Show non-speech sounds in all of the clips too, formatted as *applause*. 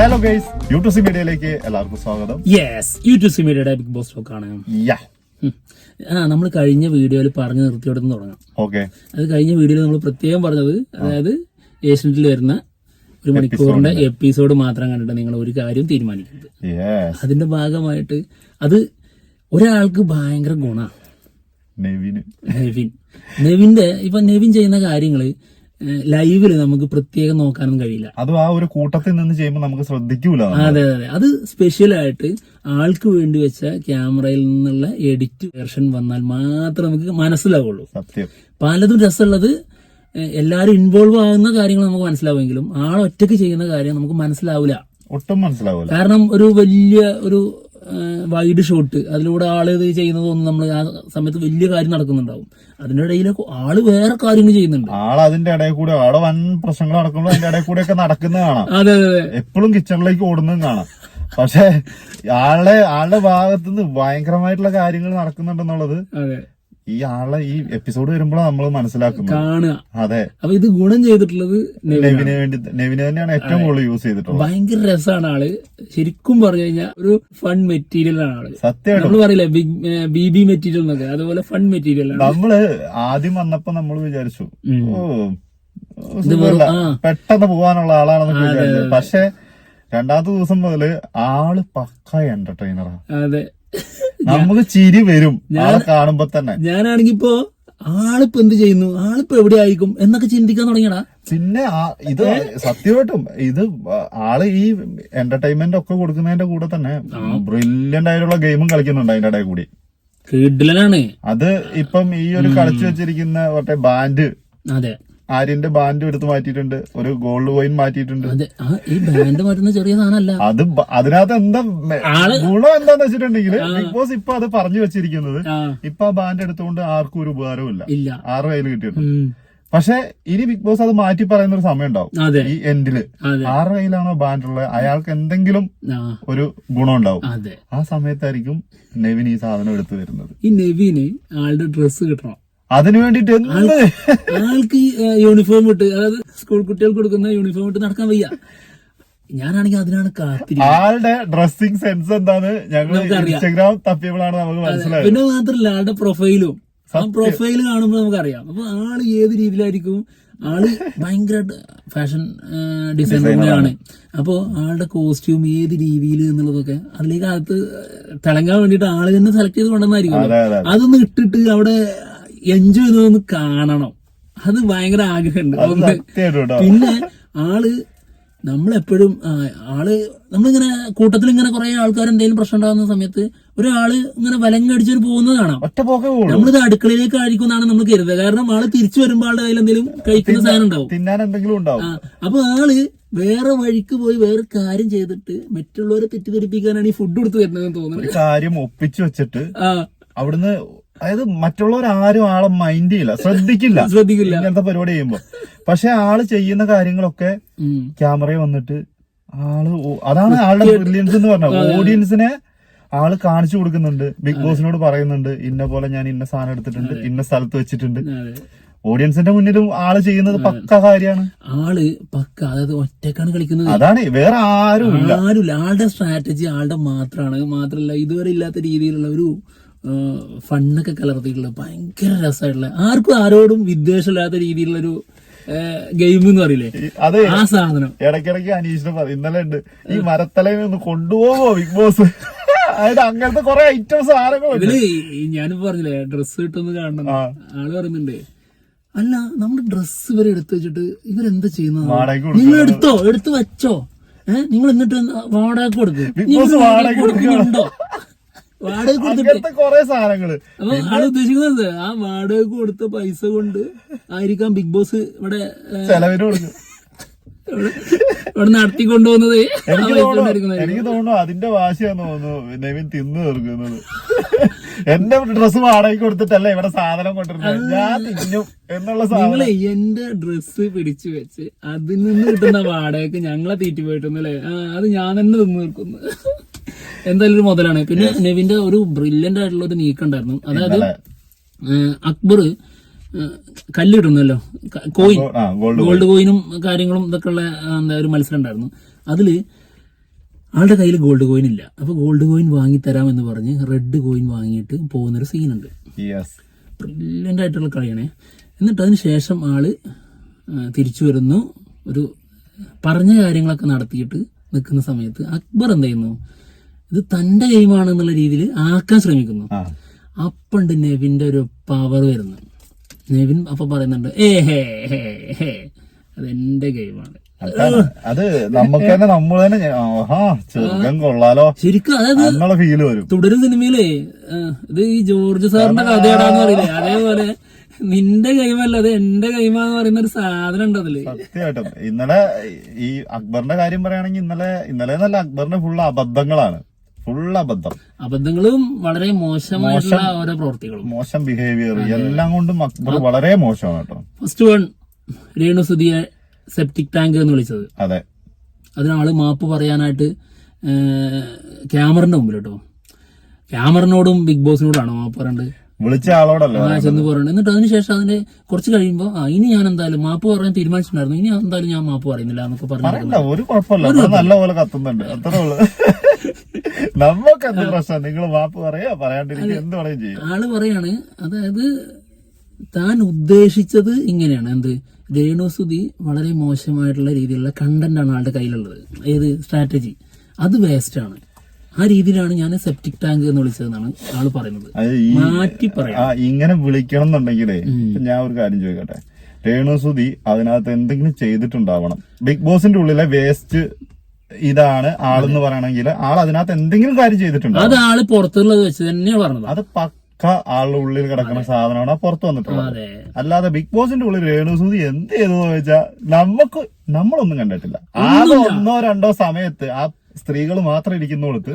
Hello guys YouTube മീഡിയയിലേക്ക് എല്ലാവർക്കും സ്വാഗതം. യെസ് യൂട്യൂബ് സിമീഡിയുടെ ബിഗ് ബോസ് ടോക്ക് ആണ്. യാ ആ നമ്മൾ കഴിഞ്ഞ വീഡിയോയിൽ പറഞ്ഞു നിർത്തിയോടെ തുടങ്ങാം. ഓക്കെ അത് കഴിഞ്ഞ വീഡിയോയിൽ നമ്മൾ പ്രത്യേകം പറഞ്ഞത് അതായത് ഏഷ്യനെറ്റിൽ വരുന്ന ഒരു മണിക്കൂറിന്റെ എപ്പിസോഡ് മാത്രം കണ്ടിട്ട് നിങ്ങൾ ഒരു കാര്യം തീരുമാനിക്കരുത്. അതിന്റെ ഭാഗമായിട്ട് അത് ഒരാൾക്ക് ഭയങ്കര ഗുണ. നെവിൻ നെവിൻ. നെവിന്റെ ഇപ്പൊ നെവിൻ ചെയ്യുന്ന കാര്യങ്ങൾ ലൈവിൽ നമുക്ക് പ്രത്യേകം നോക്കാനും കഴിയില്ല. അതും ആ ഒരു കൂട്ടത്തിൽ നിന്ന് ചെയ്യുമ്പോൾ നമുക്ക് ശ്രദ്ധിക്കൂല അതെ അതെ അത്. സ്പെഷ്യൽ ആയിട്ട് ആൾക്ക് വേണ്ടി വെച്ച ക്യാമറയിൽ നിന്നുള്ള എഡിറ്റ് വെർഷൻ വന്നാൽ മാത്രം നമുക്ക് മനസ്സിലാവുള്ളൂ. സത്യം. പലതും രസമുള്ളത് എല്ലാരും എല്ലാവരും ഇൻവോൾവ് ആകുന്ന കാര്യങ്ങൾ നമുക്ക് മനസ്സിലാവുമെങ്കിലും ആൾ ഒറ്റയ്ക്ക് ചെയ്യുന്ന കാര്യം നമുക്ക് മനസ്സിലാവില്ല. ഒട്ടും മനസ്സിലാവില്ല. കാരണം ഒരു വലിയ ഒരു വൈഡ് ഷോട്ട് അതിലൂടെ ആൾ ഇത് ചെയ്യുന്നതൊന്നും നമ്മൾ ആ സമയത്ത് വലിയ കാര്യം നടക്കുന്നുണ്ടാവും. അതിന്റെ ഇടയിൽ ആൾ വേറെ കാര്യങ്ങൾ ചെയ്യുന്നുണ്ട്. ആൾ അതിന്റെ ഇടയിൽ കൂടെ ആൾ വൻ പ്രശ്നങ്ങൾ നടക്കുമ്പോൾ അതിന്റെ ഇടയിൽ കൂടെ ഒക്കെ നടക്കുന്നത് കാണാം. അതെ അതെ എപ്പോഴും കിച്ചണിലേക്ക് ഓടുന്നതും കാണാം. പക്ഷെ ആളുടെ ആളുടെ ഭാഗത്തുനിന്ന് ഭയങ്കരമായിട്ടുള്ള കാര്യങ്ങൾ നടക്കുന്നുണ്ടെന്നുള്ളത് ഈ ആളെ ഈ എപ്പിസോഡ് വരുമ്പോഴാണ് നമ്മൾ മനസ്സിലാക്കുന്നത്. അതെ. അപ്പൊ ഇത് ഗുണം ചെയ്തിട്ടുള്ളത് നെവിന് വേണ്ടി നെവിന് തന്നെയാണ് ഏറ്റവും കൂടുതൽ യൂസ് ചെയ്തിട്ടുള്ളത്. ഭയങ്കര രസമാണ് ആൾ. ശരിക്കും പറഞ്ഞു കഴിഞ്ഞാൽ ഒരു ഫൺ മെറ്റീരിയൽ ആണ് ആൾ. സത്യമായിട്ടും നമ്മൾ പറയില്ല ബി ബി മെറ്റീരിയൽ എന്നൊക്കെ. അതുപോലെ ഫൺ മെറ്റീരിയൽ ആണ്. നമ്മൾ ആദ്യം വന്നപ്പോ നമ്മൾ വിചാരിച്ചു പെട്ടെന്ന് പോവാനുള്ള ആളാണെന്ന് വിചാരിച്ചു. പക്ഷെ രണ്ടാമത്തെ ദിവസം മുതൽ ആൾ പക്ക എന്റർടൈനറാണ് അതെ. നമുക്ക് ചിരി വരും. കാണുമ്പോ തന്നെ. ഞാനാണെങ്കി ഇപ്പോ ആളിപ്പോ എന്ത് ചെയ്യുന്നു? ആളിപ്പോ എവിടെ ആയിരിക്കും എന്നൊക്കെ ചിന്തിക്കാൻ തുടങ്ങിയടാ. പിന്നെ ഇത് സത്യമായിട്ടും ഇത് ആൾ ഈ എന്റർടൈൻമെന്റ് ഒക്കെ കൊടുക്കുന്നതിന്റെ കൂടെ തന്നെ ബ്രില്യന്റ് ആയിട്ടുള്ള ഗെയിമും കളിക്കുന്നുണ്ട് അതിന്റെ ഇടയിൽ കൂടി. കിഡിലനാണ്. അത് ഇപ്പം ഈ ഒരു കളിച്ചു വെച്ചിരിക്കുന്ന മറ്റേ ബാൻഡ് അതെ. ആര്യന്റെ ബാൻഡ് എടുത്ത് മാറ്റിയിട്ടുണ്ട്. ഒരു ഗോൾഡ് കോയിൻ മാറ്റിയിട്ടുണ്ട്. ഈ ബാൻഡ് മാറ്റുന്ന ചെറിയ സാധനമല്ല. അത് അതിനകത്ത് എന്താ ഗുണം എന്താന്ന് വെച്ചിട്ടുണ്ടെങ്കിൽ ബിഗ് ബോസ് ഇപ്പൊ അത് പറഞ്ഞു വെച്ചിരിക്കുന്നത് ഇപ്പൊ ആ ബാൻഡ് എടുത്തുകൊണ്ട് ആർക്കും ഒരു ഉപകാരവും ഇല്ല. ആറ് കയ്യിൽ കിട്ടിയിട്ടുണ്ട്. പക്ഷെ ഇനി ബിഗ് ബോസ് അത് മാറ്റി പറയുന്ന ഒരു സമയം ഉണ്ടാവും. ഈ എൻഡിൽ ആറ് കയ്യിലാണോ ബാൻഡ് ഉള്ളത്? അയാൾക്ക് എന്തെങ്കിലും ഒരു ഗുണം ഉണ്ടാവും. ആ സമയത്തായിരിക്കും നെവിൻ ഈ സാധനം എടുത്തു വരുന്നത് ഈ നെവിന് ആളുടെ ഡ്രസ്സ് കിട്ടണം. അതിനു വേണ്ടിട്ട് അയാൾക്ക് ആൾക്ക് യൂണിഫോം ഇട്ട് അതായത് സ്കൂൾ കുട്ടികൾക്ക് കൊടുക്കുന്ന യൂണിഫോം ഇട്ട് നടക്കാൻ വയ്യ. ഞാനാണെങ്കിൽ അതിനാണ് ആളുടെ ഡ്രസ്സിംഗ് സെൻസ് എന്താണ് ഞങ്ങൾ. ഇൻസ്റ്റഗ്രാം തപ്പിയപ്പോഴാണ് നമുക്ക് മനസ്സിലായത്. പിന്നെ മാത്രല്ല ആളുടെ പ്രൊഫൈലും ആ പ്രൊഫൈൽ കാണുമ്പോൾ നമുക്കറിയാം. അപ്പൊ ആൾ ഏത് രീതിയിലായിരിക്കും? ആൾ ഭയങ്കര ഫാഷൻ ഡിസൈനറാണ് അപ്പോ ആളുടെ കോസ്റ്റ്യൂം ഏത് രീതിയിൽ എന്നുള്ളതൊക്കെ അതിലേക്ക് അകത്ത് തിളങ്ങാൻ വേണ്ടിട്ട് ആൾ തന്നെ സെലക്ട് ചെയ്ത് കൊണ്ടുവന്നായിരിക്കും അതെ അതെ. അതൊന്ന് ഇട്ടിട്ട് അവിടെ എൻജോയ് ചെയ്തൊന്ന് കാണണം. അത് ഭയങ്കര ആഗ്രഹമുണ്ട്. പിന്നെ ആൾ നമ്മളെപ്പോഴും ആൾ നമ്മളിങ്ങനെ കൂട്ടത്തിൽ ഇങ്ങനെ കുറെ ആൾക്കാർ എന്തെങ്കിലും പ്രശ്നം ഉണ്ടാകുന്ന സമയത്ത് ഒരാൾ ഇങ്ങനെ വലങ്ങടിച്ചൊരു പോകുന്നത് കാണാം. നമ്മളിത് അടുക്കളയിലേക്ക് ആയിരിക്കും എന്നാണ് നമ്മൾ കരുതുക. കാരണം ആൾ തിരിച്ചു വരുമ്പോൾ ആളുടെ കയ്യിൽ എന്തെങ്കിലും കഴിക്കുന്ന സാധനം ഉണ്ടാവും. അപ്പൊ ആൾ വേറെ വഴിക്ക് പോയി വേറെ കാര്യം ചെയ്തിട്ട് മറ്റുള്ളവരെ തെറ്റിദ്ധരിപ്പിക്കാനാണ് ഈ ഫുഡ് കൊടുത്തു വരുന്നതെന്ന് തോന്നുന്നത്. കാര്യം ഒപ്പിച്ചു വെച്ചിട്ട് അവിടുന്ന് അതായത് മറ്റുള്ളവർ ആരും ആളെ മൈൻഡ് ചെയ്യില്ല ശ്രദ്ധിക്കില്ല. ശ്രദ്ധിക്കില്ല. ഇങ്ങനത്തെ പരിപാടി ചെയ്യുമ്പോ. പക്ഷെ ആൾ ചെയ്യുന്ന കാര്യങ്ങളൊക്കെ. ക്യാമറയിൽ വന്നിട്ട് ആൾ അതാണ് ആളുടെ ബ്രില്യൻസ് എന്ന് പറഞ്ഞത്. ഓഡിയൻസിനെ ആൾ കാണിച്ചു കൊടുക്കുന്നുണ്ട്. ബിഗ് ബോസിനോട് പറയുന്നുണ്ട് ഇന്ന പോലെ ഞാൻ ഇന്ന സാധനം എടുത്തിട്ടുണ്ട് ഇന്ന സ്ഥലത്ത് വെച്ചിട്ടുണ്ട്. ഓഡിയൻസിന്റെ മുന്നിലും ആൾ ചെയ്യുന്നത് പക്ക കാര്യമാണ്. ആൾ പക്ക അതായത് ഒറ്റക്കാണ് കളിക്കുന്നത്. അതാണ് വേറെ ആരും ആരുമില്ല. ആളുടെ സ്ട്രാറ്റജി ആളുടെ മാത്രമാണ് മാത്രല്ല ഇതുവരെ ഇല്ലാത്ത രീതിയിലുള്ള ഒരു ഫണ്ണൊക്കെ കലർത്തിയിട്ടുള്ള ഭയങ്കര രസമായിട്ടുള്ള ആർക്കും ആരോടും വിദ്വേഷമില്ലാത്ത രീതിയിലുള്ളൊരു ഗെയിം എന്ന് പറയില്ലേ? അതെ. ആ സാധനം. ഇടയ്ക്കിടയ്ക്ക് അനീഷിനെ പറയും ഇന്നലെ ഉണ്ട്. ഈ മരത്തലയിൽ ഒന്ന് കൊണ്ടുപോകോ ബിഗ് ബോസ്? അതായത് അങ്ങനത്തെ കുറെ ഐറ്റംസ് സാധനങ്ങളുണ്ട് ഞാനിപ്പോ പറഞ്ഞില്ലേ ഡ്രസ്സ് കിട്ടുമെന്ന് കാണണം ആൾ പറയുന്നുണ്ട് അല്ല നമ്മുടെ ഡ്രസ്സ് ഇവരെ എടുത്തു വെച്ചിട്ട് ഇവരെന്താ ചെയ്യുന്നത്? നിങ്ങൾ എടുത്തോ? എടുത്തു വെച്ചോ? ഏഹ് നിങ്ങൾ എന്നിട്ട് വാടക കൊടുക്കും. കൊടുക്കുന്നുണ്ടോ വാടക കൊടുത്തിട്ട്. കുറെ സാധനങ്ങൾ. അപ്പൊ ആൾ ഉദ്ദേശിക്കുന്നത് ആ വാടക കൊടുത്ത പൈസ കൊണ്ട് ആയിരിക്കാം ബിഗ് ബോസ് ഇവിടെ ഏ, ചെലവിന് കൊടുക്കും. ഇവിടെ നടത്തി കൊണ്ടുപോകുന്നത് എനിക്ക് തോന്നുന്നു അതിന്റെ വാശിയാന്ന് തോന്നുന്നു നവീൻ തിന്നു തീർക്കുന്നത്. എന്റെ ഡ്രസ് വാടകയ്ക്ക് കൊടുത്തിട്ടല്ല ഇവിടെ സാധനം കൊണ്ടിരുന്നത് ഞാൻ തിന്നും എന്നുള്ള സാധനം. എന്റെ ഡ്രസ് പിടിച്ചു വെച്ച് അതിൽ നിന്ന് കിട്ടുന്ന വാടകയ്ക്ക് ഞങ്ങളെ തീറ്റി പോയിട്ടൊന്നല്ലേ അത് ഞാൻ തന്നെ തിന്നു തീർക്കുന്നു. എന്തായാലും ഒരു മുതലാണ്. പിന്നെ നെവിന്റെ ഒരു ബ്രില്യന്റ് ആയിട്ടുള്ള ഒരു നീക്കം ഉണ്ടായിരുന്നു. അതായത് അക്ബർ കല്ലിടുന്നല്ലോ. കോയിൻ ഗോൾഡ് കോയിനും കാര്യങ്ങളും ഇതൊക്കെ ഉള്ള എന്താ ഒരു മത്സരം ഉണ്ടായിരുന്നു. അതിൽ ആളുടെ കയ്യിൽ ഗോൾഡ് കോയിൻ ഇല്ല. അപ്പൊ ഗോൾഡ് കോയിൻ വാങ്ങി തരാം എന്ന് പറഞ്ഞ് റെഡ് കോയിൻ വാങ്ങിയിട്ട് പോകുന്നൊരു സീനുണ്ട് യെസ് ബ്രില്യന്റ് ആയിട്ടുള്ള കളിയാണ്. എന്നിട്ട് അതിന് ശേഷം ആൾ തിരിച്ചു വരുന്നു. ഒരു പറഞ്ഞ കാര്യങ്ങളൊക്കെ നടത്തിയിട്ട് നിൽക്കുന്ന സമയത്ത് അക്ബർ എന്ത് ചെയ്യുന്നു? ഇത് തന്റെ ഗെയിമാണ് എന്നുള്ള രീതിയിൽ ആക്കാൻ ശ്രമിക്കുന്നു. അപ്പണ്ട് നെവിന്റെ ഒരു പവർ വരുന്നു. നെവിൻ അപ്പൊ പറയുന്നുണ്ട് ഏ ഹേ ഹേ ഹേ. അത് എന്റെ ഗെയിമാണ് അത് നമുക്ക് തന്നെ നമ്മൾ തന്നെ ഞ- ആഹാ ചെറുക്കം കൊള്ളാലോ. ശരിക്കും അതായത് ഫീൽ വരും. തുടരും സിനിമയിലേ ഇത് ഈ ജോർജ് സാറിന്റെ കഥയാടാന്ന് പറയില്ലേ? അതേപോലെ നിന്റെ കൈമല്ല അത് എന്റെ കൈമാന്ന് പറയുന്ന ഒരു സാധനം ഉണ്ട് അതിൽ. സത്യമായിട്ടും. ഇന്നലെ ഈ അക്ബറിന്റെ കാര്യം പറയുകയാണെങ്കിൽ ഇന്നലെ ഇന്നലെ നല്ല അക്ബറിന്റെ ഫുള്ള് അബദ്ധങ്ങളാണ്. ഫുൾ അബദ്ധം. അബദ്ധങ്ങളും വളരെ മോശമായിട്ടുള്ള ഓരോ പ്രവൃത്തികളും. മോശം ബിഹേവിയർ എല്ലാം കൊണ്ടും അക്ബർ വളരെ മോശമാണ് കേട്ടോ. ഫസ്റ്റ് വൺ രേണു സുധിയെ സെപ്റ്റിക് ടാങ്ക് എന്ന് വിളിച്ചത്. അതെ. അതിനാൾ മാപ്പ് പറയാനായിട്ട് ക്യാമറിന്റെ മുമ്പിൽ കേട്ടോ. ക്യാമറിനോടും ബിഗ് ബോസിനോടാണോ മാപ്പ് പറയേണ്ടത്? വിളിച്ച ആളോടല്ലോ ചെന്ന് പറയുന്നത് എന്നിട്ട് അതിനുശേഷം അതിന്റെ കുറച്ച് കഴിയുമ്പോൾ ആ ഇനി ഞാൻ എന്തായാലും മാപ്പ് പറയാൻ തീരുമാനിച്ചിട്ടുണ്ടായിരുന്നു. ഇനി എന്തായാലും ഞാൻ മാപ്പ് പറയുന്നില്ല എന്നൊക്കെ പറഞ്ഞു ഒരു കുഴപ്പമില്ല. നല്ല പോലെ കത്തുന്നുണ്ട്. അത്രേ ഉള്ളു. നമുക്ക് എന്ത് പ്രശ്നം? നിങ്ങൾ വാപ്പ് പറയാ പറയാണ്ടിരിക്കുക എന്ത് പറയും ചെയ്യും. ആൾ പറയാണ് അതായത് താൻ ഉദ്ദേശിച്ചത് ഇങ്ങനെയാണ്. എന്ത്? രേണുസുതി വളരെ മോശമായിട്ടുള്ള രീതിയിലുള്ള കണ്ടന്റ് ആണ് ആളുടെ കയ്യിലുള്ളത്. ഏത്? സ്ട്രാറ്റജി. അത് വേസ്റ്റ് ആണ്. ആ രീതിയിലാണ് ഞാൻ സെപ്റ്റിക് ടാങ്ക് എന്ന് വിളിച്ചതെന്നാണ് ആൾ പറയുന്നത്. മാറ്റി പറയാ. ഇങ്ങനെ വിളിക്കണം എന്നുണ്ടെങ്കിലേ ഞാൻ ഒരു കാര്യം ചോദിക്കട്ടെ. രേണുസുതി അതിനകത്ത് എന്തെങ്കിലും ചെയ്തിട്ടുണ്ടാവണം. ബിഗ് ബോസിന്റെ ഉള്ളിലെ വേസ്റ്റ് ഇതാണ് ആളെന്ന് പറയണമെങ്കിൽ ആൾ അതിനകത്ത് എന്തെങ്കിലും കാര്യം ചെയ്തിട്ടുണ്ട്? അത് ആൾ പുറത്തുള്ളത് വെച്ച് തന്നെയാണ് പറഞ്ഞത്. അത് പക്ക ആളുടെ ഉള്ളിൽ കിടക്കുന്ന സാധനമാണ് പുറത്ത് വന്നിട്ടുള്ളത്. അല്ലാതെ ബിഗ് ബോസിന്റെ ഉള്ളിൽ രേണുസൂതി എന്ത് ചെയ്തെന്ന് ചോദിച്ചാൽ നമുക്ക് നമ്മളൊന്നും കണ്ടിട്ടില്ല. ആൾ ഒന്നോ രണ്ടോ സമയത്ത് ആ സ്ത്രീകൾ മാത്രം ഇരിക്കുന്നിടത്ത്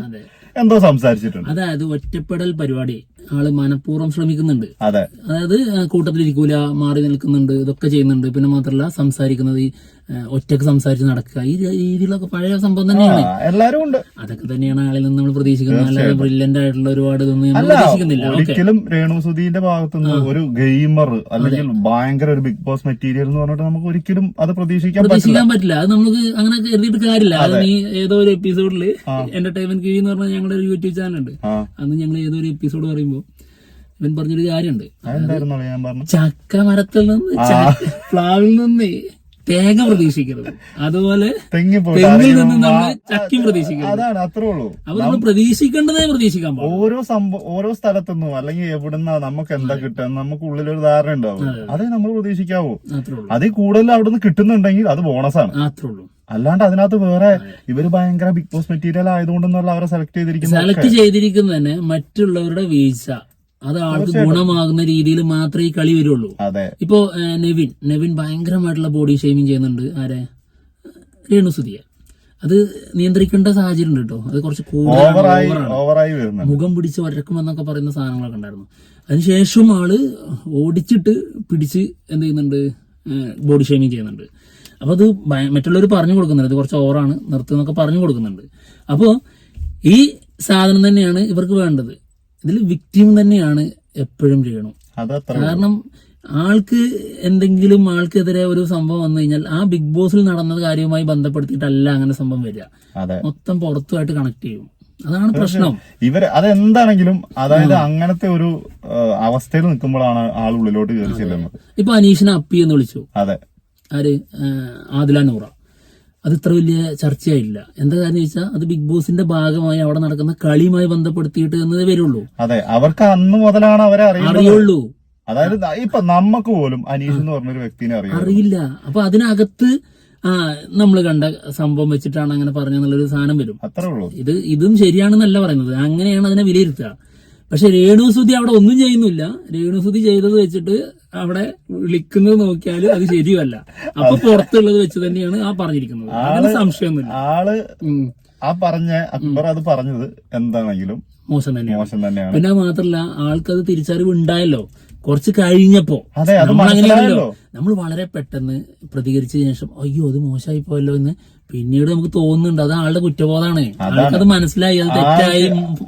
എന്തോ സംസാരിച്ചിട്ടുണ്ട്. അതായത് ഒറ്റപ്പെടൽ പരിപാടി. ആൾ മനഃപൂർവം ശ്രമിക്കുന്നുണ്ട്. അതെ. അതായത് കൂട്ടത്തിലിരിക്കൂല മാറി നിൽക്കുന്നുണ്ട് ഇതൊക്കെ ചെയ്യുന്നുണ്ട്. പിന്നെ മാത്രമല്ല സംസാരിക്കുന്നത് ഒറ്റയ്ക്ക് സംസാരിച്ച് നടക്കുക. ഈ രീതിയിലൊക്കെ പഴയ സംഭവം തന്നെയാണ്. എല്ലാവരും എല്ലാരും ഉണ്ട്. അതൊക്കെ തന്നെയാണ് ആളിൽ നിന്ന് നമ്മൾ പ്രതീക്ഷിക്കുന്നത്. അല്ലാതെ ബ്രില്യന്റ് ആയിട്ടുള്ള ഒരുപാട് ഇതൊന്നും നമ്മൾ പ്രതീക്ഷിക്കുന്നില്ല. ഒരിക്കലും രേണു സുധീന്റെ ഭാഗത്തുനിന്ന് ഒരു ഗെയിമർ അല്ലെങ്കിൽ ഭയങ്കര ഒരു ബിഗ് ബോസ് മെറ്റീരിയൽ എന്ന് പറഞ്ഞിട്ട് നമുക്ക് ഒരിക്കലും അത് പ്രതീക്ഷിക്കാൻ പറ്റില്ല. പ്രതീക്ഷിക്കാൻ പറ്റില്ല. അത് നമുക്ക് അങ്ങനെ കരുതിയിട്ട് കാര്യമില്ല. അത് നീ ഏതോ ഒരു എപ്പിസോഡിൽ എന്റർടൈൻമെന്റ് കിഴി എന്ന് പറഞ്ഞാൽ ഞങ്ങളുടെ ഒരു യൂട്യൂബ് ചാനൽ ഉണ്ട്. അന്ന് ഞങ്ങൾ ഏതോ ഒരു എപ്പിസോഡ് പറയുമ്പോൾ ഇവൻ പറഞ്ഞൊരു കാര്യമുണ്ട്. ചക്ക മരത്തിൽ നിന്ന് പ്ലാവിൽ നിന്ന് തേങ്ങ പ്രതീക്ഷിക്കരുത്. അതുപോലെ തെങ്ങി തെങ്ങിൽ നിന്ന് നമ്മൾ ചക്കി പ്രതീക്ഷിക്കരുത്. അതാണ് അത്രേ ഉള്ളൂ. അപ്പൊ നമ്മൾ പ്രതീക്ഷിക്കേണ്ടതേ പ്രതീക്ഷിക്കാൻ ഓരോ സംഭവം ഓരോ സ്ഥലത്തുനിന്നും അല്ലെങ്കിൽ എവിടുന്ന നമുക്ക് എന്താ കിട്ടുക നമുക്ക് ഉള്ളിൽ ഒരു ധാരണ ഉണ്ടാവും. അതേ. നമ്മൾ പ്രതീക്ഷിക്കാവൂ. അതിൽ കൂടുതൽ അവിടുന്ന് കിട്ടുന്നുണ്ടെങ്കിൽ അത് ബോണസാണ് അത്രേ ഉള്ളൂ. അല്ലാണ്ട് അതിനകത്ത് വേറെ ഇവർ ഭയങ്കര ബിഗ് ബോസ് മെറ്റീരിയൽ ആയതുകൊണ്ടെന്നുള്ള അവരെ സെലക്ട് ചെയ്തിരിക്കുന്നത് സെലക്ട് ചെയ്തിരിക്കുന്നത് തന്നെ മറ്റുള്ളവരുടെ വീഴ്ച. അത് ആൾക്ക് ഗുണമാകുന്ന രീതിയിൽ മാത്രമേ ഈ കളി വരുള്ളൂ. ഇപ്പോ നെവിൻ. നെവിൻ ഭയങ്കരമായിട്ടുള്ള ബോഡി ഷെയ്മിങ് ചെയ്യുന്നുണ്ട്. ആരെ? രേണുസുതിയെ. അത് നിയന്ത്രിക്കേണ്ട സാഹചര്യം ഉണ്ട് കേട്ടോ. അത് കുറച്ച് കൂടുതലാണ് മുഖം പിടിച്ച് വരക്കുമെന്നൊക്കെ പറയുന്ന സാധനങ്ങളൊക്കെ ഉണ്ടായിരുന്നു. അതിനുശേഷം ആൾ ഓടിച്ചിട്ട് പിടിച്ച് എന്ത് ചെയ്യുന്നുണ്ട്? ബോഡി ഷേമിങ് ചെയ്യുന്നുണ്ട്. അപ്പൊ അത് മറ്റുള്ളവർ പറഞ്ഞു കൊടുക്കുന്നുണ്ട്. അത് കുറച്ച് ഓവറാണ് നിർത്തുന്നൊക്കെ പറഞ്ഞു കൊടുക്കുന്നുണ്ട്. അപ്പോൾ ഈ സാധനം തന്നെയാണ് ഇവർക്ക് വേണ്ടത്. ഇതിൽ വിക്ടിം തന്നെയാണ് എപ്പോഴും ചെയ്യണം. കാരണം ആൾക്ക് എന്തെങ്കിലും ആൾക്കെതിരെ ഒരു സംഭവം വന്നു കഴിഞ്ഞാൽ ആ ബിഗ് ബോസിൽ നടന്ന കാര്യവുമായി ബന്ധപ്പെടുത്തിയിട്ടല്ല അങ്ങനെ സംഭവം വരിക. മൊത്തം പുറത്തുമായിട്ട് കണക്ട് ചെയ്യും. അതാണ് പ്രശ്നം. ഇവർ അതെന്താണെങ്കിലും അതായത് അങ്ങനത്തെ ഒരു അവസ്ഥയിൽ നിൽക്കുമ്പോഴാണ് ആൾ ഉള്ളിലോട്ട് കയറി ചെല്ലുന്നത്. ഇപ്പൊ അനീഷിനെ അപ്പി എന്ന് വിളിച്ചു. അതെ. ആര്? ആദില നൂറ. അത് ഇത്ര വലിയ ചർച്ചയായില്ല. എന്താ കാരണം ചോദിച്ചാൽ അത് ബിഗ് ബോസിന്റെ ഭാഗമായി അവിടെ നടക്കുന്ന കളിയുമായി ബന്ധപ്പെടുത്തിയിട്ട് എന്നതേ വരുള്ളൂ. അതെ അവർക്ക് അന്ന് മുതലാണ് അവരെ അറിയുള്ളൂ. അതായത് ഇപ്പൊ നമുക്ക് പോലും അനീഷ് എന്ന് പറഞ്ഞൊരു വ്യക്തിനെ അറിയാം അറിയില്ല. അപ്പൊ അതിനകത്ത് ആ നമ്മൾ കണ്ട സംഭവം വെച്ചിട്ടാണ് അങ്ങനെ പറഞ്ഞെന്നുള്ളൊരു സാധനം വരും. അത്രേ ഉള്ളൂ. ഇത് ഇതും ശരിയാണെന്നല്ല പറയുന്നത്. അങ്ങനെയാണ് അതിനെ വിലയിരുത്തുക. പക്ഷെ രേണുസുതി അവിടെ ഒന്നും ചെയ്യുന്നില്ല. രേണുസുതി ചെയ്തത് വെച്ചിട്ട് അവിടെ വിളിക്കുന്നത് നോക്കിയാൽ അത് ശരിയല്ല. അപ്പൊ പുറത്തുള്ളത് വെച്ച് തന്നെയാണ് ആ പറഞ്ഞിരിക്കുന്നത്. അങ്ങനെ സംശയമൊന്നുമില്ല. ആൾ ആ പറഞ്ഞ അക്ബർ അത് പറഞ്ഞത് എന്താണെങ്കിലും മോശം തന്നെയാണ്. മോശം തന്നെയാണ്. പിന്നെ മാത്രല്ല ആൾക്കത് തിരിച്ചറിവ് ഉണ്ടായല്ലോ കുറച്ച് കഴിഞ്ഞപ്പോ അത് നമ്മൾ വളരെ പെട്ടെന്ന് പ്രതികരിച്ചതിന് ശേഷം അയ്യോ അത് മോശമായി പോയല്ലോ എന്ന് പിന്നീട് നമുക്ക് തോന്നുന്നുണ്ട് അത് ആളുടെ കുറ്റബോധമാണ്. ആൾക്കത് മനസ്സിലായി അത് തെറ്റായി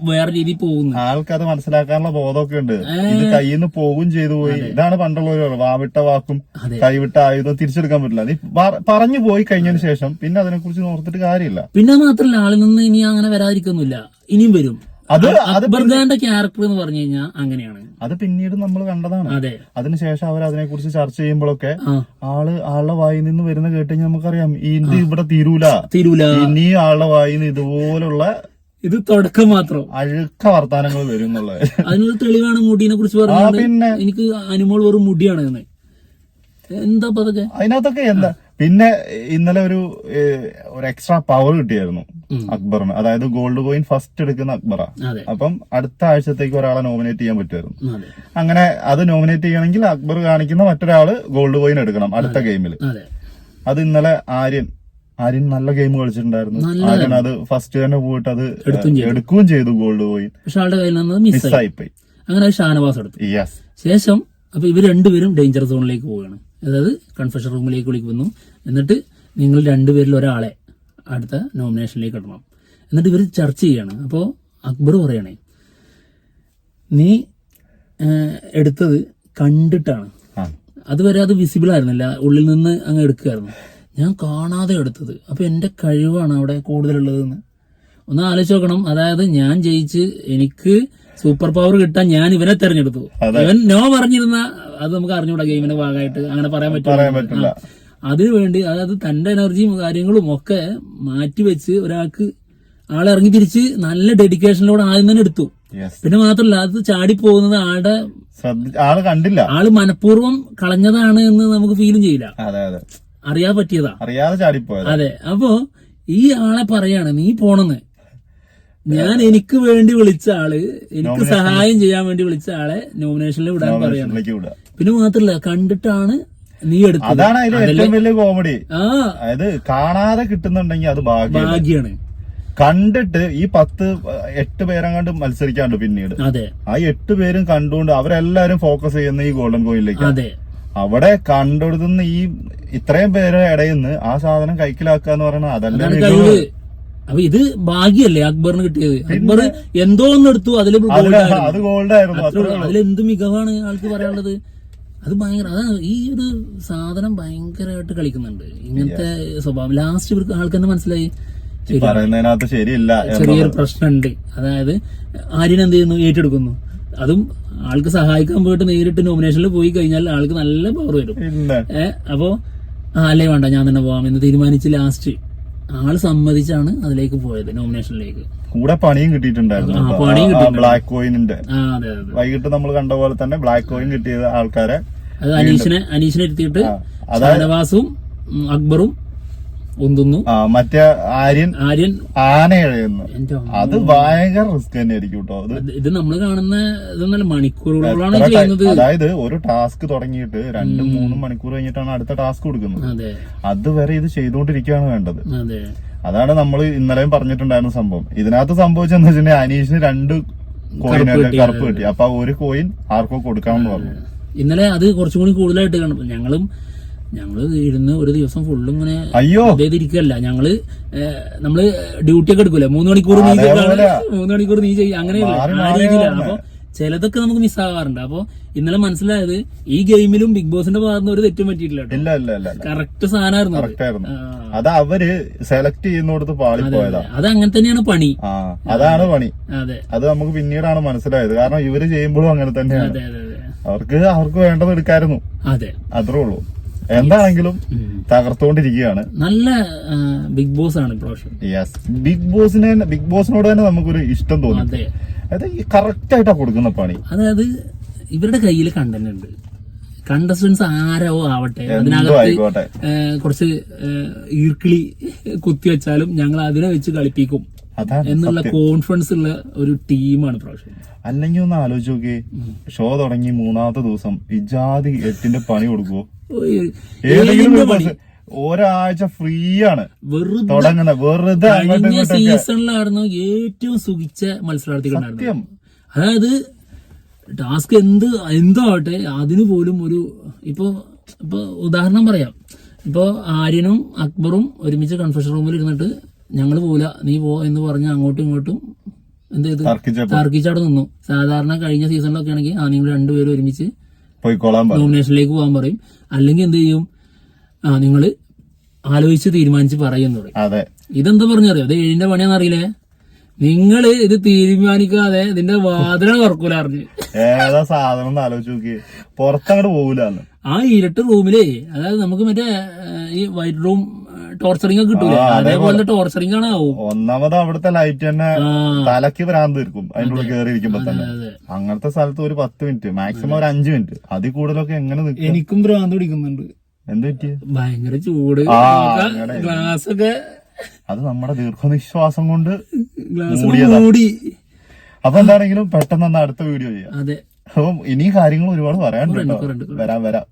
വേറെ രീതിയിൽ പോകുന്നു. ആൾക്കത് മനസ്സിലാക്കാനുള്ള ബോധമൊക്കെ ഉണ്ട്. ഇത് കയ്യിൽ നിന്ന് പോകും ചെയ്തു പോയി. ഇതാണ് പണ്ടുള്ളവർ വാവിട്ട വാക്കും കൈവിട്ട ആയുധം തിരിച്ചെടുക്കാൻ പറ്റില്ല. നീ പറഞ്ഞു പോയി കഴിഞ്ഞതിന് ശേഷം പിന്നെ അതിനെ കുറിച്ച് ഓർത്തിട്ട് കാര്യമില്ല. പിന്നെ മാത്രല്ല ആളിൽ നിന്ന് ഇനി അങ്ങനെ വരാതിരിക്കൊന്നുമില്ല. ഇനിയും വരും. അത് അക്ബർ ഖാന്റെ ക്യാരക്ടർ എന്ന് പറഞ്ഞു കഴിഞ്ഞാൽ അങ്ങനെയാണ്. അത് പിന്നീട് നമ്മൾ കണ്ടതാണ്. അതെ. അതിനുശേഷം അവർ അതിനെ കുറിച്ച് ചർച്ച ചെയ്യുമ്പോഴൊക്കെ ആൾ ആളുടെ വായിൽ നിന്ന് വരുന്ന കേട്ട് കഴിഞ്ഞാൽ നമുക്കറിയാം ഇന്ത്യ ഇവിടെ തീരൂല. തീരൂല. ഇനി ആളുടെ വായിൽ നിന്ന് ഇതുപോലുള്ള ഇത് തുടക്കം മാത്രം. അഴുക്ക വർത്താനങ്ങൾ വരും എന്നുള്ളത്. *laughs* അതിനൊരു തെളിവാണ് മുടിനെ കുറിച്ച് പറഞ്ഞത്. പിന്നെ. എനിക്ക് അനുമോൾ വെറും മുടിയാണ് എന്ന്. എന്താ അതൊക്കെ? അതിനകത്തൊക്കെ എന്താ? പിന്നെ ഇന്നലെ ഒരു ഒരു എക്സ്ട്രാ പവർ കിട്ടിയായിരുന്നു അക്ബറിന്. അതായത് ഗോൾഡ് കോയിൻ ഫസ്റ്റ് എടുക്കുന്ന അക്ബറ. അപ്പം അടുത്ത ആഴ്ചത്തേക്ക് ഒരാളെ നോമിനേറ്റ് ചെയ്യാൻ പറ്റുമായിരുന്നു. അങ്ങനെ അത് നോമിനേറ്റ് ചെയ്യണമെങ്കിൽ അക്ബർ കാണിക്കുന്ന മറ്റൊരാൾ ഗോൾഡ് കോയിൻ എടുക്കണം അടുത്ത ഗെയിമിൽ അതെ. ഇന്നലെ ആര്യൻ ആര്യൻ നല്ല ഗെയിം കളിച്ചിട്ടുണ്ടായിരുന്നു. ആര്യൻ അത് ഫസ്റ്റ് തന്നെ പോയിട്ട് അത്. എടുക്കുകയും ചെയ്തു. ഗോൾഡ് കോയിൻ പക്ഷെ ആളുടെ കയ്യിൽ നിന്ന് മിസ്സായി പോയി അങ്ങനെ ഷാനവാസ് എടുത്തു. ശേഷം അപ്പൊ ഇവർ രണ്ടുപേരും ഡേഞ്ചർ സോണിലേക്ക് പോവുകയാണ്. അതായത് കൺഫെഷൻ റൂമിലേക്ക് വിളിക്കുന്നു. എന്നിട്ട് നിങ്ങൾ രണ്ടുപേരിൽ ഒരാളെ അടുത്ത നോമിനേഷനിലേക്ക് ഇടണം. എന്നിട്ട് ഇവർ ചർച്ച ചെയ്യാണ്. അപ്പോൾ അക്ബർ പറയണേ നീ എടുത്തത് കണ്ടിട്ടാണ്. അതുവരെ അത് വിസിബിൾ ആയിരുന്നില്ല. ഉള്ളിൽ നിന്ന് അങ്ങ് എടുക്കുകയായിരുന്നു ഞാൻ കാണാതെ എടുത്തത്. അപ്പൊ എന്റെ കഴിവാണ് അവിടെ കൂടുതലുള്ളതെന്ന്. ഒന്ന് ആലോചിച്ച് നോക്കണം. അതായത് ഞാൻ ജയിച്ച് എനിക്ക് സൂപ്പർ പവർ കിട്ടാൻ ഞാൻ ഇവനെ തെരഞ്ഞെടുത്തു. ഇവൻ നോ പറഞ്ഞിരുന്ന അത് നമുക്ക് അറിഞ്ഞൂടാ ഗെയിമിന്റെ ഭാഗമായിട്ട്. അങ്ങനെ പറയാൻ പറ്റും പറ്റില്ല. അതിനു വേണ്ടി അതായത് തന്റെ എനർജിയും കാര്യങ്ങളും ഒക്കെ മാറ്റിവെച്ച് ഒരാൾക്ക് ആളെ ഇറങ്ങി തിരിച്ച് നല്ല ഡെഡിക്കേഷനിലൂടെ ആദ്യം തന്നെ എടുത്തു. പിന്നെ മാത്രല്ല അത് ചാടിപ്പോകുന്നത് ആളുടെ ശ്രദ്ധ ആൾ കണ്ടില്ല. ആൾ മനഃപൂർവം കളഞ്ഞതാണ് എന്ന് നമുക്ക് ഫീലും ചെയ്യില്ല. അറിയാൻ പറ്റിയതാ. അറിയാതെ ചാടിപ്പോയത്. അതെ. അപ്പോ ഈ ആളെ പറയാണ് നീ പോണെന്ന്. ഞാൻ എനിക്ക് വേണ്ടി വിളിച്ച ആൾ എനിക്ക് സഹായം ചെയ്യാൻ വേണ്ടി വിളിച്ച ആളെ നോമിനേഷനിൽ വിടാൻ പറയാം പിന്നെ മാത്രല്ല കണ്ടിട്ടാണ് നീ എടുത്തത്. അതാണ് അതിലെ ഏറ്റവും വലിയ കോമഡി അതായത് കാണാതെ കിട്ടുന്നുണ്ടെങ്കിൽ അത് ഭാഗ്യമാണ്. ഭാഗ്യാണ്. കണ്ടിട്ട് ഈ പത്ത് എട്ട് പേരങ്ങാണ്ട് മത്സരിക്കാണ്ട് പിന്നീട്. അതെ. ആ എട്ട് പേരും കണ്ടുകൊണ്ട് അവരെല്ലാരും ഫോക്കസ് ചെയ്യുന്ന ഈ ഗോൾഡൻ കോയിലേക്ക് അതെ. അവിടെ കണ്ടെടുത്തുന്ന ഈ ഇത്രയും പേരെ ഇടയിൽ നിന്ന് ആ സാധനം കൈക്കലാക്കുക എന്ന് പറയുന്നത് അതല്ല അപ്പൊ ഇത് ഭാഗ്യല്ലേ അക്ബറിന് കിട്ടിയത്? അക്ബർ എന്തോ ഒന്ന് എടുത്തു അതിൽ gold ആയിരുന്നു. അത് ഗോൾഡ് ആയിരുന്നു അത്രേ ഉള്ളൂ. അതിലെന്ത് മികവാണ് ആൾക്ക് പറയാനുള്ളത്? അത് ഭയങ്കര അതാ ഈ ഒരു സാധനം ഭയങ്കരമായിട്ട് കളിക്കുന്നുണ്ട്. ഇങ്ങനത്തെ സ്വഭാവം. ലാസ്റ്റ് ഇവർക്ക് ആൾക്ക് തന്നെ മനസ്സിലായി? ശരിയില്ല ചെറിയൊരു പ്രശ്നമുണ്ട്. അതായത് ആര്യൻ എന്ത് ചെയ്യുന്നു? ഏറ്റെടുക്കുന്നു. അതും ആൾക്ക് സഹായിക്കാൻ പോയിട്ട് നേരിട്ട് നോമിനേഷനിൽ പോയി കഴിഞ്ഞാൽ ആൾക്ക് നല്ല പവർ വരും. ഏഹ് അപ്പോ ആ അല്ലേ വേണ്ട ഞാൻ തന്നെ പോവാം എന്ന് തീരുമാനിച്ച് ലാസ്റ്റ് ആൾ സമ്മതിച്ചാണ് അതിലേക്ക് പോയത് നോമിനേഷനിലേക്ക് കൂടെ പണിയും കിട്ടിയിട്ടുണ്ടായിരുന്നു ബ്ലാക്ക് കോയിനിന്റെ വൈകിട്ട് നമ്മൾ കണ്ട പോലെ തന്നെ ബ്ലാക്ക് കോയിൻ കിട്ടിയ ആൾക്കാരെ അത് അനീഷിനെ അനീഷിനെ ഇരുത്തിയിട്ട് ഷാനവാസും അക്ബറും ഒന്തുന്നു ആ മറ്റേ ആര്യൻ ആര്യൻ ആന അമ്മോ. അത് ഭയങ്കര റിസ്ക് തന്നെ ആയിരിക്കും കേട്ടോ അത് ഇത് നമ്മൾ കാണുന്ന മണിക്കൂറുകളോളാണ് എത്ര ചെയ്യുന്നത്. അതായത് ഒരു ടാസ്ക് തുടങ്ങിയിട്ട് രണ്ടും മൂന്നും മണിക്കൂർ കഴിഞ്ഞിട്ടാണ് അടുത്ത ടാസ്ക് കൊടുക്കുന്നത്. അതെ. അതുവരെ ഇത് ചെയ്തുകൊണ്ടിരിക്കുകയാണ് വേണ്ടത്. അതെ. അതാണ് നമ്മൾ ഇന്നലെയും പറഞ്ഞിട്ടുണ്ടായിരുന്ന സംഭവം. ഇതിനകത്ത് സംഭവിച്ചെന്ന് വെച്ചിട്ടുണ്ടെങ്കിൽ അനീഷിന് രണ്ട് കോയിൻ കറുപ്പ് കിട്ടി. അപ്പൊ ഒരു കോയിൻ ആർക്കോ കൊടുക്കാമെന്ന് പറഞ്ഞു. ഇന്നലെ അത് കുറച്ചും കൂടി കൂടുതലായിട്ട് കാണും. ഞങ്ങളും ഞങ്ങൾ ഇരുന്ന് ഒരു ദിവസം ഫുള്ള് ഇങ്ങനെ അയ്യോ. ഇരിക്കല്ല ഞങ്ങൾ നമ്മൾ ഡ്യൂട്ടി ഒക്കെ എടുക്കൂലേ? മൂന്ന് മണിക്കൂർ നീ മൂന്ന് മണിക്കൂർ നീ ചെയ്യ. അങ്ങനെയല്ല ആ രീതിയിലാണ്. അപ്പൊ ചിലതൊക്കെ നമുക്ക് മിസ്സാവാറുണ്ട് അപ്പൊ ഇന്നലെ മനസ്സിലായത് ഈ ഗെയിമിലും ബിഗ് ബോസിന്റെ ഭാഗത്തുനിന്ന് ഒരു തെറ്റും പറ്റിയിട്ടില്ല കറക്റ്റ് സാധനമായിരുന്നു അത്. അവർ സെലക്ട് ചെയ്യുന്നിടത്ത് പാളിപ്പോയതാ. അത് അങ്ങനെ തന്നെയാണ് പണി. അതാണ് പണി. അതെ. അത് നമുക്ക് പിന്നീടാണ് മനസ്സിലായത്. കാരണം ഇവർ ചെയ്യുമ്പോഴും അങ്ങനെ തന്നെയാണ്. അവർക്ക് അവർക്ക് വേണ്ടത് എടുക്കായിരുന്നു. അതെ. അത്രേ ഉള്ളൂ. എന്താണെങ്കിലും തകർത്തോണ്ടിരിക്കുകയാണ് നല്ല ബിഗ് ബോസ് ആണ് ഇപ്രാവശ്യം. യെസ് ബിഗ് ബോസിനെ ബിഗ് ബോസിനോട് തന്നെ നമുക്കൊരു ഇഷ്ടം തോന്നി. അതായത് ഈ കറക്റ്റ് ആയിട്ടാ കൊടുക്കുന്ന പണി. അതായത് ഇവരുടെ കയ്യിൽ കണ്ടന്റ് ഉണ്ട്. കണ്ടസ്റ്റൻസ് ആരോ ആവട്ടെ അതിനകത്ത് കുറച്ച് ഈർക്കിളി കുത്തി വെച്ചാലും ഞങ്ങൾ അതിനെ വെച്ച് കളിപ്പിക്കും. എന്നുള്ള കോൺഫിഡൻസ് ഉള്ള ഒരു ടീമാണ് പ്രാവശ്യം അല്ലെങ്കിൽ ഒന്ന് ആലോചിച്ച് നോക്കി. ഷോ തുടങ്ങി മൂന്നാമത്തെ ദിവസം ഇജാതി എട്ടിന്റെ പണി കൊടുക്കുവോ? ഏതെങ്കിലും ഒരാഴ്ച ഫ്രീ ആണ് വെറുതെ വെറുതെ കഴിഞ്ഞ സീസണിലായിരുന്നു ഏറ്റവും സുഖിച്ച മത്സരാർത്ഥികൾ അതായത് ടാസ്ക് എന്ത് എന്തോ ആവട്ടെ അതിനു പോലും ഒരു ഇപ്പോ ഇപ്പൊ ഉദാഹരണം പറയാം. ഇപ്പൊ ആര്യനും അക്ബറും ഒരുമിച്ച് കൺഫെഷൻ റൂമിൽ ഇരുന്നിട്ട് ഞങ്ങൾ പോല നീ പോ എന്ന് പറഞ്ഞ് അങ്ങോട്ടും ഇങ്ങോട്ടും എന്ത് ചെയ്തു? തർക്കിച്ചവിടെ നിന്നു. സാധാരണ കഴിഞ്ഞ സീസണിലൊക്കെ ആണെങ്കിൽ ആ നിങ്ങൾ രണ്ടുപേരും ഒരുമിച്ച് നോമിനേഷനിലേക്ക് പോകാൻ പറയും. അല്ലെങ്കിൽ എന്ത് ചെയ്യും? ആ നിങ്ങൾ ആലോചിച്ച് തീരുമാനിച്ച് പറയും അതെ. ഇതെന്താ പറഞ്ഞറിയോ? അത് ഏഴിന്റെ പണിയാന്ന് അറിയില്ലേ? നിങ്ങൾ ഇത് തീരുമാനിക്കാതെ ഇതിന്റെ വാതില തുറക്കൂല അറിഞ്ഞ് ഏതാ സാധനം എന്ന് ആലോചിച്ച് നോക്കി. പുറത്തങ്ങോട്ട് പോകൂല ആ ഇരുട്ട് റൂമിലേ അതായത് നമുക്ക് മറ്റേ ഈ വൈറ്റ് റൂം ടോർച്ചറിംഗ് കിട്ടൂല? അതേപോലെ. ടോർച്ചറിംഗ് ആണ് ആവും? ഒന്നാമത് അവിടുത്തെ ലൈറ്റ് തന്നെ തലക്ക് ഭ്രാന്ത് തീർക്കും. അതിന്റെ ഉള്ളിൽ കയറി ഇരിക്കുമ്പോ തന്നെ. അങ്ങനത്തെ സ്ഥലത്ത് ഒരു പത്ത് മിനിറ്റ് മാക്സിമം ഒരു അഞ്ചു മിനിറ്റ്. അതിൽ കൂടുതലൊക്കെ എങ്ങനെ നിൽക്കും? എനിക്കും ഭ്രാന്ത് പിടിക്കുന്നുണ്ട്. എന്ത് ഭയങ്കര ചൂട്. ഗ്ലാസ് ഒക്കെ അത് നമ്മുടെ ദീർഘനിശ്വാസം കൊണ്ട്. മൂടി. അപ്പൊ എന്താണെങ്കിലും പെട്ടെന്ന് അടുത്ത വീഡിയോ ചെയ്യാം. അപ്പം ഇനി കാര്യങ്ങൾ ഒരുപാട് പറയാനുണ്ട് വരാം വരാം.